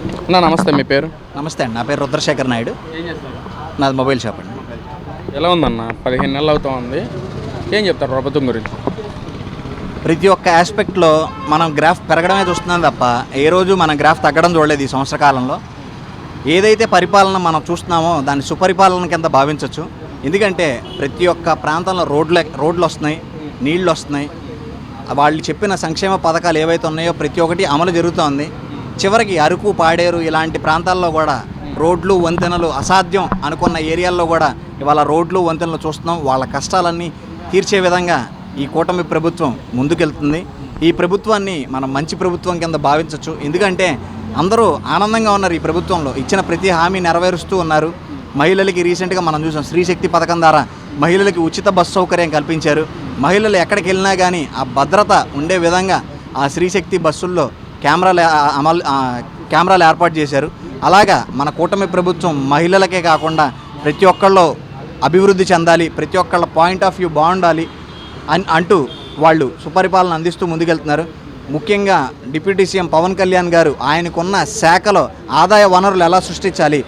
అన్న నమస్తే మీ పేరు? నమస్తే అండి నా పేరు రుద్రశేఖర్ నాయుడు. ఏం చేస్తారు నాది మొబైల్ షాప్ అండి. ఎలా ఉందన్న? పదిహేను నెలలు అవుతా ఉంది. ఏం చెప్తారు ప్రభుత్వం గురించి? ప్రతి ఒక్క ఆస్పెక్ట్లో మనం గ్రాఫ్ పెరగడమే చూస్తున్నాం తప్ప ఏ రోజు మన గ్రాఫ్ తగ్గడం చూడలేదు ఈ సంవత్సర కాలంలో. ఏదైతే పరిపాలన మనం చూస్తున్నామో దాన్ని సుపరిపాలన కింద భావించవచ్చు ఎందుకంటే ప్రతి ఒక్క ప్రాంతంలో రోడ్లు రోడ్లు వస్తున్నాయి నీళ్ళు వస్తున్నాయి. వాళ్ళు చెప్పిన సంక్షేమ పథకాలు ఏవైతే ఉన్నాయో ప్రతి ఒక్కటి అమలు జరుగుతోంది. చివరికి అరకు పాడేరు ఇలాంటి ప్రాంతాల్లో కూడా రోడ్లు వంతెనలు అసాధ్యం అనుకున్న ఏరియాల్లో కూడా ఇవాళ రోడ్లు వంతెనలు చూస్తున్నాం. వాళ్ళ కష్టాలన్నీ తీర్చే విధంగా ఈ కూటమి ప్రభుత్వం ముందుకెళ్తుంది. ఈ ప్రభుత్వాన్ని మనం మంచి ప్రభుత్వం కింద భావించవచ్చు ఎందుకంటే అందరూ ఆనందంగా ఉన్నారు ఈ ప్రభుత్వంలో. ఇచ్చిన ప్రతి హామీ నెరవేరుస్తూ ఉన్నారు. మహిళలకి రీసెంట్గా మనం చూసాం శ్రీశక్తి పథకం ద్వారా మహిళలకి ఉచిత బస్సు సౌకర్యం కల్పించారు. మహిళలు ఎక్కడికి వెళ్ళినా కానీ ఆ భద్రత ఉండే విధంగా ఆ శ్రీశక్తి బస్సుల్లో కెమెరాలు అమలు కెమెరాలు ఏర్పాటు చేశారు. అలాగా మన కూటమి ప్రభుత్వం మహిళలకే కాకుండా ప్రతి ఒక్కళ్ళు అభివృద్ధి చెందాలి ప్రతి ఒక్కళ్ళ పాయింట్ ఆఫ్ వ్యూ బాగుండాలి అని అంటూ వాళ్ళు సుపరిపాలన అందిస్తూ ముందుకెళ్తున్నారు. ముఖ్యంగా డిప్యూటీ సీఎం పవన్ కళ్యాణ్ గారు ఆయనకున్న శాఖలో ఆదాయ వనరులు ఎలా సృష్టించాలి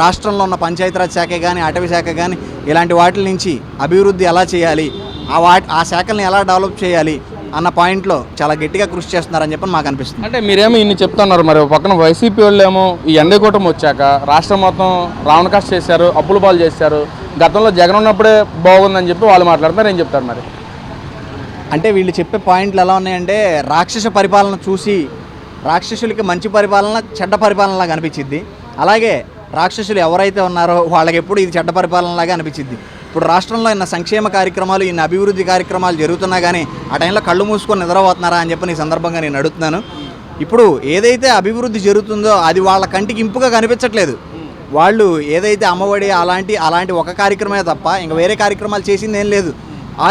రాష్ట్రంలో ఉన్న పంచాయతీరాజ్ శాఖ కానీ అటవీ శాఖ కానీ ఇలాంటి వాటి నుంచి అభివృద్ధి ఎలా చేయాలి ఆ వాటి ఆ శాఖల్ని ఎలా డెవలప్ చేయాలి అన్న పాయింట్లో చాలా గట్టిగా కృషి చేస్తున్నారని చెప్పి మాకు అనిపిస్తుంది. అంటే మీరేమో ఇన్ని చెప్తున్నారు మరి ఒక పక్కన వైసీపీ వాళ్ళు ఏమో ఈ ఎండకూటం వచ్చాక రాష్ట్రం మొత్తం రావణకాస్ట్ చేశారు అప్పుల పాలు చేశారు గతంలో జగన్ ఉన్నప్పుడే బాగుందని చెప్పి వాళ్ళు మాట్లాడుతున్నారు ఏం చెప్తారు మరి? అంటే వీళ్ళు చెప్పే పాయింట్లు ఎలా ఉన్నాయంటే రాక్షస పరిపాలన చూసి రాక్షసులకి మంచి పరిపాలన చెడ్డ పరిపాలనలాగా అనిపించింది అలాగే రాక్షసులు ఎవరైతే ఉన్నారో వాళ్ళకి ఎప్పుడు ఇది చెడ్డ పరిపాలనలాగా అనిపించింది ఇప్పుడు రాష్ట్రంలో ఇన్న సంక్షేమ కార్యక్రమాలు ఇన్ని అభివృద్ధి కార్యక్రమాలు జరుగుతున్నా కానీ ఆ టైంలో కళ్ళు మూసుకొని నిద్రపోతున్నారా అని చెప్పి ఈ సందర్భంగా నేను అడుగుతున్నాను. ఇప్పుడు ఏదైతే అభివృద్ధి జరుగుతుందో అది వాళ్ళ కంటికి ఇంపుగా కనిపించట్లేదు. వాళ్ళు ఏదైతే అమ్మఒడి అలాంటి అలాంటి ఒక కార్యక్రమే తప్ప ఇంకా వేరే కార్యక్రమాలు చేసింది ఏం లేదు.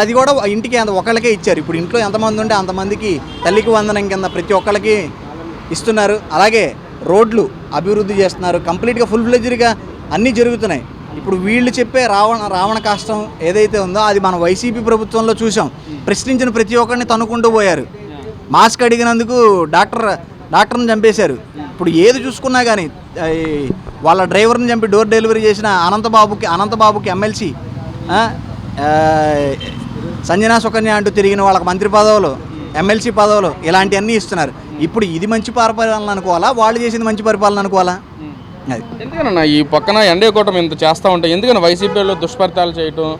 అది కూడా ఇంటికి అంత ఒకళ్ళకే ఇచ్చారు. ఇప్పుడు ఇంట్లో ఎంతమంది ఉంటే అంతమందికి తల్లికి వందనం కింద ప్రతి ఒక్కళ్ళకి ఇస్తున్నారు. అలాగే రోడ్లు అభివృద్ధి చేస్తున్నారు. కంప్లీట్గా ఫుల్ ఫ్లెజ్డ్గా అన్నీ జరుగుతున్నాయి. ఇప్పుడు వీళ్ళు చెప్పే రావణ రావణ కాష్టం ఏదైతే ఉందో అది మన వైసీపీ ప్రభుత్వంలో చూసాం. ప్రశ్నించిన ప్రతి ఒక్కరిని తనుకుంటూ పోయారు. మాస్క్ అడిగినందుకు డాక్టర్ డాక్టర్ని చంపేశారు. ఇప్పుడు ఏది చూసుకున్నా కానీ వాళ్ళ డ్రైవర్ని చంపి డోర్ డెలివరీ చేసిన అనంతబాబుకి అనంతబాబుకి ఎమ్మెల్సీ సంజనా సుకన్య అంటూ తిరిగిన వాళ్ళకి మంత్రి పదవులు ఎమ్మెల్సీ పదవులు ఇలాంటివన్నీ ఇస్తున్నారు. ఇప్పుడు ఇది మంచి పరిపాలన అనుకోవాలా? వాళ్ళు చేసింది మంచి పరిపాలన అనుకోవాలా? అది. ఎందుకనన్నా ఈ పక్కన ఎండే కూటమి ఇంత చేస్తూ ఉంటే ఎందుకని వైసీపీ వాళ్ళు దుష్ఫలితాలు చేయటం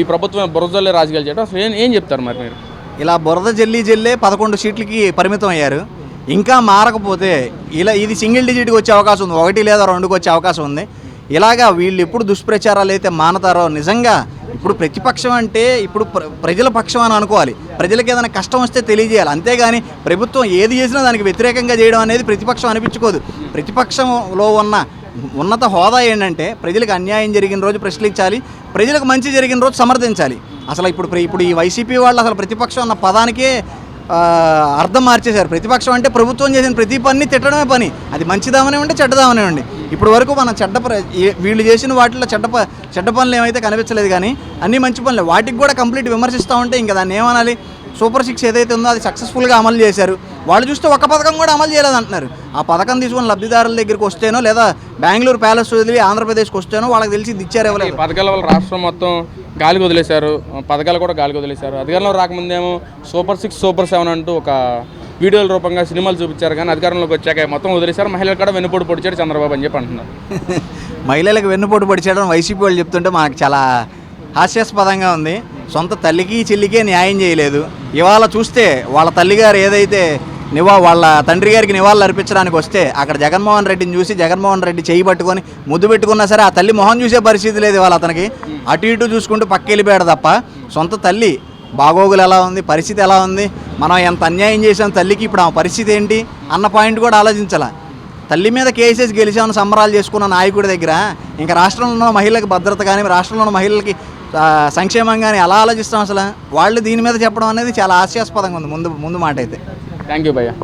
ఈ ప్రభుత్వం బురదలే రాజకీయాలు చేయటం అసలు ఏం ఏం చెప్తారు మరి మీరు? ఇలా బురద జల్లి జల్లే పదకొండు సీట్లకి పరిమితం అయ్యారు. ఇంకా మారకపోతే ఇలా ఇది సింగిల్ డిజిట్కి వచ్చే అవకాశం ఉంది. ఒకటి లేదా రెండుకి వచ్చే అవకాశం ఉంది. ఇలాగా వీళ్ళు ఎప్పుడు దుష్ప్రచారాలు అయితే మానతారో నిజంగా ఇప్పుడు ప్రతిపక్షం అంటే ఇప్పుడు ప్ర- ప్రజల పక్షం అని అనుకోవాలి. ప్రజలకు ఏదైనా కష్టం వస్తే తెలియజేయాలి. అంతేగాని ప్రభుత్వం ఏది చేసినా దానికి వ్యతిరేకంగా చేయడం అనేది ప్రతిపక్షం అనిపించుకోదు. ప్రతిపక్షంలో ఉన్న ఉన్నత హోదా ఏంటంటే ప్రజలకు అన్యాయం జరిగిన రోజు ప్రశ్నించాలి ప్రజలకు మంచి జరిగిన రోజు సమర్థించాలి. అసలు ఇప్పుడు ప్ర- ఇప్పుడు ఈ వైసీపీ వాళ్ళు అసలు ప్రతిపక్షం అన్న పదానికే అర్థం మార్చేశారు. ప్రతిపక్షం అంటే ప్రభుత్వం చేసిన ప్రతి పని తిట్టడమే పని. అది మంచిదామనివ్వండి చెడ్డదామనివ్వండి ఇప్పుడు వరకు మనం చెడ్డ ప్ర- వీళ్ళు చేసిన వాటిలో చెడ్డ ప- చెడ్డ పనులు ఏమైతే కనిపించలేదు కానీ అన్ని మంచి పనులు. వాటికి కూడా కంప్లీట్ విమర్శిస్తూ ఉంటే ఇంకా దాన్ని ఏమనాలి? సూపర్ సిక్స్ ఏదైతే ఉందో అది సక్సెస్ఫుల్గా అమలు చేశారు. వాళ్ళు చూస్తే ఒక పథకం కూడా అమలు చేయలేదు అంటున్నారు. ఆ పథకం తీసుకుని లబ్ధిదారుల దగ్గరికి వస్తేనో లేదా బెంగళూరు ప్యాలెస్ వదిలి ఆంధ్రప్రదేశ్కి వస్తేనో వాళ్ళకి తెలిసి ఇచ్చారు ఈ పథకాల వల్ల రాష్ట్రం మొత్తం గాలికి వదిలేశారు. పథకాలు కూడా గాలికి వదిలేశారు. అధికారంలో రాకముందేమో సూపర్ సిక్స్ సూపర్ సెవెన్ అంటూ ఒక వీడియోల రూపంగా సినిమాలు చూపించారు కానీ అధికారంలోకి వచ్చాక మొత్తం వదిలేశారు. మహిళలు కూడా వెన్నుపోటు పొడిచాడు చంద్రబాబు అని చెప్పి అంటున్నారు. మహిళలకు వెన్నుపోటు పడిచేయడం వైసీపీ వాళ్ళు చెప్తుంటే మనకు చాలా హాస్యాస్పదంగా ఉంది. సొంత తల్లికి చెల్లికే న్యాయం చేయలేదు. ఇవాళ చూస్తే వాళ్ళ తల్లిగారు ఏదైతే నివా వాళ్ళ తండ్రి గారికి నివాళులు అర్పించడానికి వస్తే అక్కడ జగన్మోహన్ రెడ్డిని చూసి జగన్మోహన్ రెడ్డి చేయి పట్టుకొని ముద్దు పెట్టుకున్నా సరే ఆ తల్లి మొహం చూసే పరిస్థితి లేదు ఇవాళ అతనికి. అటు ఇటు చూసుకుంటూ పక్క వెళ్ళిపోయాడు తప్ప సొంత తల్లి బాగోగులు ఎలా ఉంది పరిస్థితి ఎలా ఉంది మనం ఎంత అన్యాయం చేసాం తల్లికి ఇప్పుడు ఆ పరిస్థితి ఏంటి అన్న పాయింట్ కూడా ఆలోచించాల. తల్లి మీద కేసెస్ గెలిచామని సంబరాలు చేసుకున్న నాయకుడి దగ్గర ఇంకా రాష్ట్రంలో ఉన్న మహిళలకు భద్రత కానీ రాష్ట్రంలో ఉన్న మహిళలకి సంక్షేమం కానీ ఎలా ఆలోచిస్తాం అసలు? వాళ్ళు దీని మీద చెప్పడం అనేది చాలా హాస్యాస్పదంగా ఉంది ముందు ముందు మాట అయితే. థ్యాంక్ యూ భయ్యా.